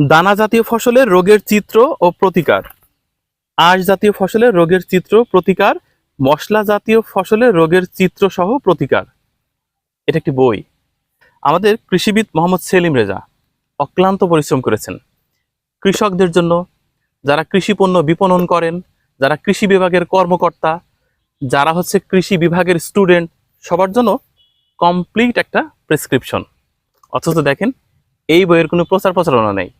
দানা জাতীয় ফসলের রোগের চিত্র ও প্রতিকার। আঁশ জাতীয় ফসলের রোগের চিত্র, প্রতিকার। মশলা জাতীয় ফসলের রোগের চিত্র সহ প্রতিকার। এটা একটি বই। আমাদের কৃষিবিদ মোহাম্মদ সেলিম রেজা অক্লান্ত পরিশ্রম করেছেন। কৃষকদের জন্য যারা কৃষি পণ্য বিপণন করেন, যারা কৃষি বিভাগের কর্মকর্তা, যারা হচ্ছে কৃষি বিভাগের স্টুডেন্ট, সবার জন্য কমপ্লিট একটা প্রেসক্রিপশন। অথচ দেখেন, এই বইয়ের কোনো প্রচার প্রচারণা নেই।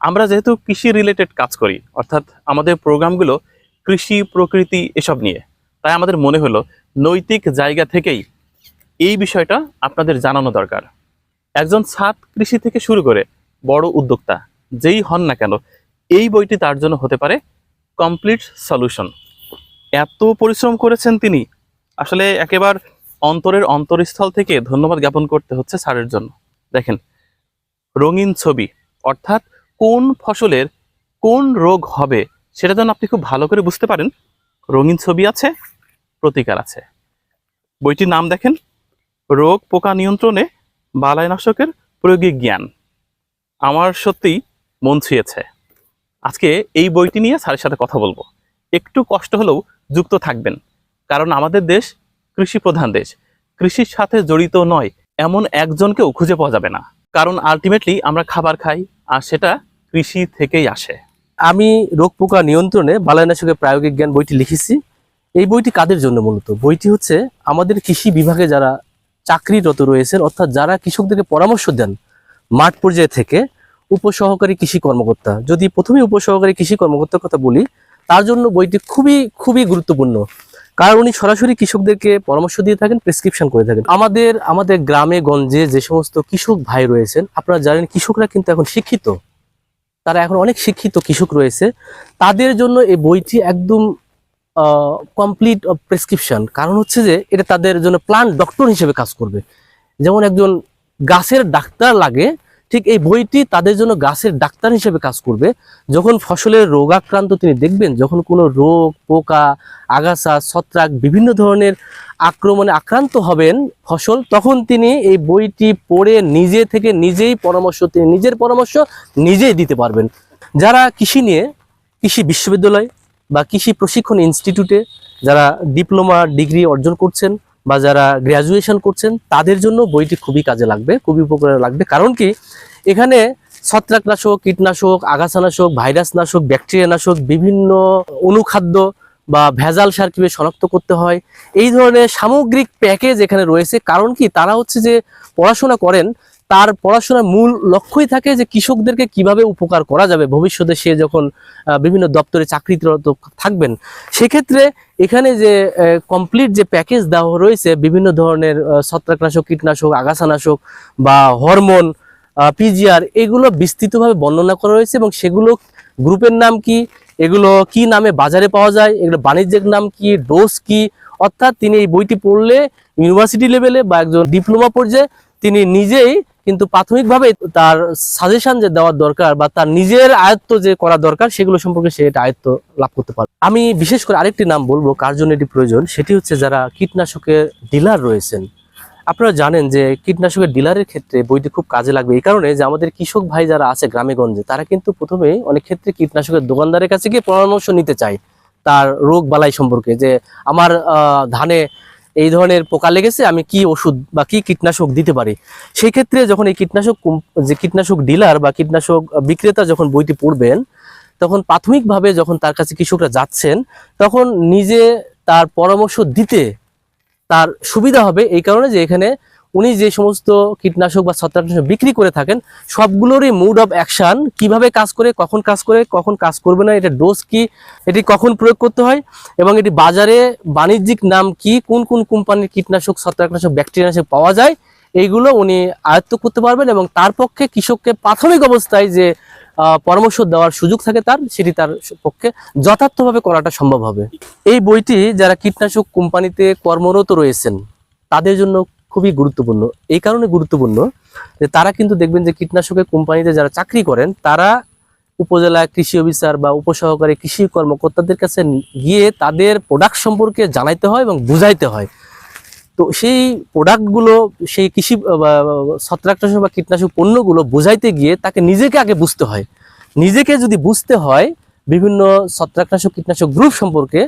আমরা যেহেতু কৃষি রিলেটেড কাজ করি, অর্থাৎ আমাদের প্রোগ্রামগুলো কৃষি, প্রকৃতি এসব নিয়ে, তাই আমাদের মনে হলো নৈতিক জায়গা থেকেই এই বিষয়টা আপনাদের জানানো দরকার। একজন ছাদ কৃষি থেকে শুরু করে বড় উদ্যোক্তা যেই হন না কেন, এই বইটি তার জন্য হতে পারে কমপ্লিট সলিউশন এত পরিশ্রম করেছেন তিনি, আসলে একেবারে অন্তরের অন্তরস্থল থেকে ধন্যবাদ জ্ঞাপন করতে হচ্ছে স্যারের জন্য। দেখেন, রঙিন ছবি, অর্থাৎ কোন ফসলের কোন রোগ হবে সেটা যেন আপনি খুব ভালো করে বুঝতে পারেন। রঙিন ছবি আছে, প্রতিকার আছে। বইটির নাম দেখেন, রোগ পোকা নিয়ন্ত্রণে বালাইনাশকের প্রয়োগিক জ্ঞান। আমার সত্যিই মন ছুঁয়েছে। আজকে এই বইটি নিয়ে স্যারের সাথে কথা বলব। একটু কষ্ট হলেও যুক্ত থাকবেন, কারণ আমাদের দেশ কৃষি প্রধান দেশ। কৃষির সাথে জড়িত নয়, এমন একজনকেও খুঁজে পাওয়া যাবে না। কারণ আলটিমেটলি আমরা খাবার খাই আর সেটা কৃষি থেকেই আসে। আমি রোগ পোকা নিয়ন্ত্রণে বালাইনাশকের প্রায়োগিক জ্ঞান বইটি লিখেছি। এই বইটি কাদের জন্য মূলত? বইটি হচ্ছে আমাদের কৃষি বিভাগে যারা চাকরিরত রয়েছেন, অর্থাৎ যারা কৃষকদেরকে পরামর্শ দেন মাঠ পর্যায়ে থেকে উপসহকারী কৃষি কর্মকর্তা। যদি প্রথমে উপসহকারী কৃষি কর্মকর্তার কথা বলি, তার জন্য বইটি খুবই খুবই গুরুত্বপূর্ণ। কারণ উনি সরাসরি কৃষকদেরকে পরামর্শ দিয়ে থাকেন প্রেসক্রিপশন করে থাকেন। আমাদের আমাদের গ্রামে, গঞ্জে যে সমস্ত কৃষক ভাই রয়েছেন, আপনারা জানেন কৃষকরা কিন্তু এখন শিক্ষিত। তারা এখন অনেক শিক্ষিত কৃষক রয়েছে। তাদের জন্য এই বইটি একদম কমপ্লিট প্রেসক্রিপশন কারণ হচ্ছে যে, এটা তাদের জন্য প্লান্ট ডক্টর হিসেবে কাজ করবে। যেমন একজন গাছের ডাক্তার লাগে ঠিক এই বইটি তাদের জন্য গাছের ডাক্তার হিসেবে কাজ করবে। যখন ফসলের রোগাক্রান্ত তিনি দেখবেন, যখন কোনো রোগ, পোকা, আগাছা, ছত্রাক বিভিন্ন ধরনের আক্রমণে আক্রান্ত হবেন ফসল, তখন তিনি এই বইটি পড়ে নিজে থেকে নিজেই পরামর্শ, তিনি নিজের পরামর্শ নিজেই দিতে পারবেন। যারা কৃষি নিয়ে, কৃষি বিশ্ববিদ্যালয় বা কৃষি প্রশিক্ষণ ইনস্টিটিউটে যারা ডিপ্লোমা, ডিগ্রি অর্জন করছেন বা যারা গ্র্যাজুয়েশন করছেন, তাদের জন্য বইটি খুবই কাজে লাগবে, খুবই উপকারে লাগবে। কারণ কি? এখানে ছত্রাকনাশক, কীটনাশক, আগাছানাশক, ভাইরাসনাশক, ব্যাকটেরিয়ানাশক, বিভিন্ন অনুখাদ্য বা ভেজাল সার কীভাবে শনাক্ত করতে হয়, এই ধরনের সামগ্রিক প্যাকেজ এখানে রয়েছে। কারণ কি? তারা হচ্ছে যে পড়াশোনা করেন তার পড়াশোনার মূল লক্ষ্যই থাকে যে কৃষকদেরকে কীভাবে উপকার করা যাবে। ভবিষ্যতে সে যখন বিভিন্ন দপ্তরে চাকরিরত থাকবেন, সেক্ষেত্রে এখানে যে কমপ্লিট যে প্যাকেজ দেওয়া রয়েছে, বিভিন্ন ধরনের ছত্রাকনাশক, কীটনাশক, আগাছানাশক বা হরমোন পিজিআর এগুলো বিস্তৃতভাবে বর্ণনা করা রয়েছে এবং সেগুলো গ্রুপের নাম কি, এগুলো কি নামে বাজারে পাওয়া যায়, এগুলো বাণিজ্যিক নাম কি ডোজ কি, অর্থাৎ তিনি এই বইটি পড়লে ইউনিভার্সিটি লেভেলে বা একজন ডিপ্লোমা পর্যায়ে তিনি নিজেই কিন্তু প্রাথমিকভাবে তার সাজেশন যে দেওয়ার দরকার বা তার নিজের আয়ত্ত যে করা দরকার, সেগুলো সম্পর্কে সে এটা আয়ত্ত লাভ করতে পারে আমি বিশেষ করে আরেকটি নাম বলব, কার জন্য এটি প্রয়োজন? সেটি হচ্ছে যারা কীটনাশকের ডিলার রয়েছেন। আপনারা জানেন যে কীটনাশকের ডিলারের ক্ষেত্রে বইটি খুব কাজে লাগবে এই কারণে যে আমাদের কৃষক ভাই যারা আছে গ্রামে গঞ্জে তারা কিন্তু প্রথমে অনেক ক্ষেত্রে কীটনাশকের দোকানদারের কাছে গিয়ে পরামর্শ নিতে চায় তার রোগ বালাই সম্পর্কে যে আমার ধানে এই ধরনের পোকা লেগেছে, আমি কি ওষুধ বা কি কীটনাশক দিতে পারি? সেই ক্ষেত্রে যখন এই কীটনাশক যে কীটনাশক ডিলার বা কীটনাশক বিক্রেতা যখন বইটি পড়বেন, তখন প্রাথমিকভাবে যখন তার কাছে কৃষকরা যাচ্ছেন, তখন নিজে তার পরামর্শ দিতে তার সুবিধা হবে। এই কারণে যে এখানে উনি যে সমস্ত কীটনাশক বা ছত্রাকনাশক বিক্রি করে থাকেন, সবগুলোরই মুড অফ অ্যাকশন কীভাবে কাজ করে, কখন কাজ করে, কখন কাজ করবে না, এটা ডোজ কি, এটি কখন প্রয়োগ করতে হয়, এবং এটি বাজারে বাণিজ্যিক নাম কি, কোন কোন কোম্পানির কীটনাশক, ছত্রাকনাশক ব্যাকটেরিয়ানাশক পাওয়া যায়, এইগুলো উনি আয়ত্ত করতে পারবেন এবং তার পক্ষে কৃষককে প্রাথমিক অবস্থায় যে পরামর্শ দেওয়ার সুযোগ থাকে তার, সেটি তার পক্ষে যথার্থভাবে করাটা সম্ভব হবে। এই বইটি যারা কীটনাশক কোম্পানিতে কর্মরত রয়েছেন, তাদের জন্য খুবই গুরুত্বপূর্ণ। এই কারণে গুরুত্বপূর্ণ যে তারা কিন্তু দেখবেন যে কীটনাশকের কোম্পানিতে যারা চাকরি করেন, তারা উপজেলা কৃষি অফিসার বা উপসহকারী কৃষি কর্মকর্তাদের কাছে গিয়ে তাদের প্রোডাক্ট সম্পর্কে জানাইতে হয় এবং বুঝাইতে হয়। তো সেই প্রোডাক্টগুলো সেই কৃষি ছত্রাকনাশক বা কীটনাশক পণ্যগুলো বোঝাইতে গিয়ে তাকে নিজেকে আগে বুঝতে হয়। নিজেকে যদি বুঝতে হয় বিভিন্ন ছত্রাকনাশক কীটনাশক গ্রুপ সম্পর্কে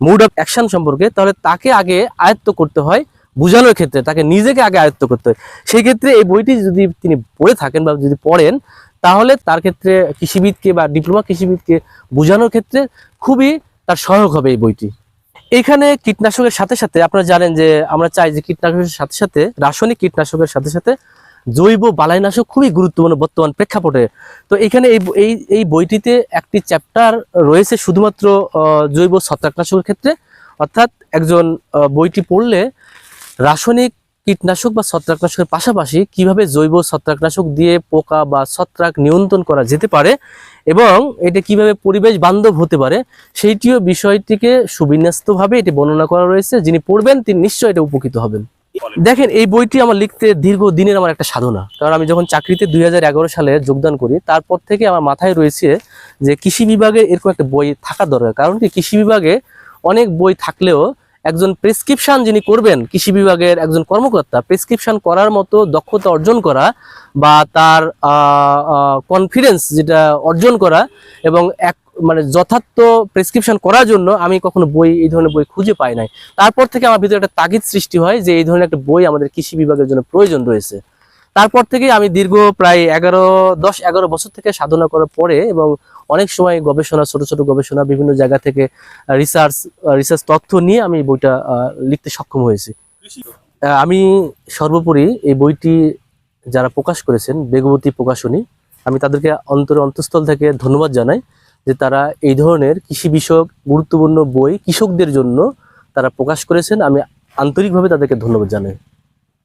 মুড অফ অ্যাকশন সম্পর্কে, তাহলে তাকে আগে আয়ত্ত করতে হয় বোঝানোর ক্ষেত্রে তাকে নিজেকে আগে আয়ত্ত করতে হয়। সেই ক্ষেত্রে এই বইটি যদি তিনি পড়ে থাকেন বা যদি পড়েন, তাহলে তার ক্ষেত্রে কৃষিবিদকে বা ডিপ্লোমা কৃষিবিদকে বোঝানোর ক্ষেত্রে খুবই তার সহায়ক হবে এই বইটি। এখানে কীটনাশকের সাথে সাথে আপনারা জানেন যে আমরা চাই যে কীটনাশকের সাথে সাথে, রাসায়নিক কীটনাশকের সাথে সাথে জৈব বালাইনাশক খুবই গুরুত্বপূর্ণ বর্তমান প্রেক্ষাপটে। তো এখানে এই এই এই বইটিতে একটি চ্যাপ্টার রয়েছে শুধুমাত্র জৈব ছত্রাকনাশকের ক্ষেত্রে। অর্থাৎ একজন বইটি পড়লে রাসায়নিক কীটনাশক বা ছত্রাকনাশকের পাশাপাশি কীভাবে জৈব ছত্রাকনাশক দিয়ে পোকা বা ছত্রাক নিয়ন্ত্রণ করা যেতে পারে এবং এটা কীভাবে পরিবেশ বান্ধব হতে পারে, সেইটিও বিষয়টিকে সুবিন্যস্তভাবে এটি বর্ণনা করা রয়েছে। যিনি পড়বেন, তিনি নিশ্চয়ই এটা উপকৃত হবেন। দেখেন, এই বইটি আমার লিখতে দীর্ঘ দিনের আমার একটা সাধনা। কারণ আমি যখন চাকরিতে দুই হাজার এগারো সালে যোগদান করি, তারপর থেকে আমার মাথায় রয়েছে যে কৃষি বিভাগে এরকম একটা বই থাকা দরকার। কারণ কি? কৃষি বিভাগে অনেক বই থাকলেও একজন প্রেসক্রিপশন যিনি করবেন কৃষি বিভাগের একজন কর্মকর্তা প্রেসক্রিপশন করার মতো দক্ষতা অর্জন করা বা তার কনফিডেন্স যেটা অর্জন করা এবং এক মানে যথার্থ প্রেসক্রিপশন করার জন্য আমি কখনো বই, এই ধরনের বই খুঁজে পাই নাই। তারপর থেকে আমার ভিতরে একটা তাগিদ সৃষ্টি হয় যে এই ধরনের একটা বই আমাদের কৃষি বিভাগের জন্য প্রয়োজন রয়েছে। তারপর থেকে আমি দীর্ঘ প্রায় এগারো, দশ, এগারো বছর থেকে সাধনা করার পরে এবং অনেক সময় গবেষণা, ছোট ছোট গবেষণা, বিভিন্ন জায়গা থেকে রিসার্চ রিসার্চ তথ্য নিয়ে আমি বইটা লিখতে সক্ষম হয়েছি। আমি সর্বোপরি এই বইটি যারা প্রকাশ করেছেন, বেগবতী প্রকাশনী, আমি তাদেরকে অন্তরে, অন্তঃস্থল থেকে ধন্যবাদ জানাই যে তারা এই ধরনের কৃষি বিষয়ক গুরুত্বপূর্ণ বই কৃষকদের জন্য তারা প্রকাশ করেছেন। আমি আন্তরিকভাবে তাদেরকে ধন্যবাদ জানাই।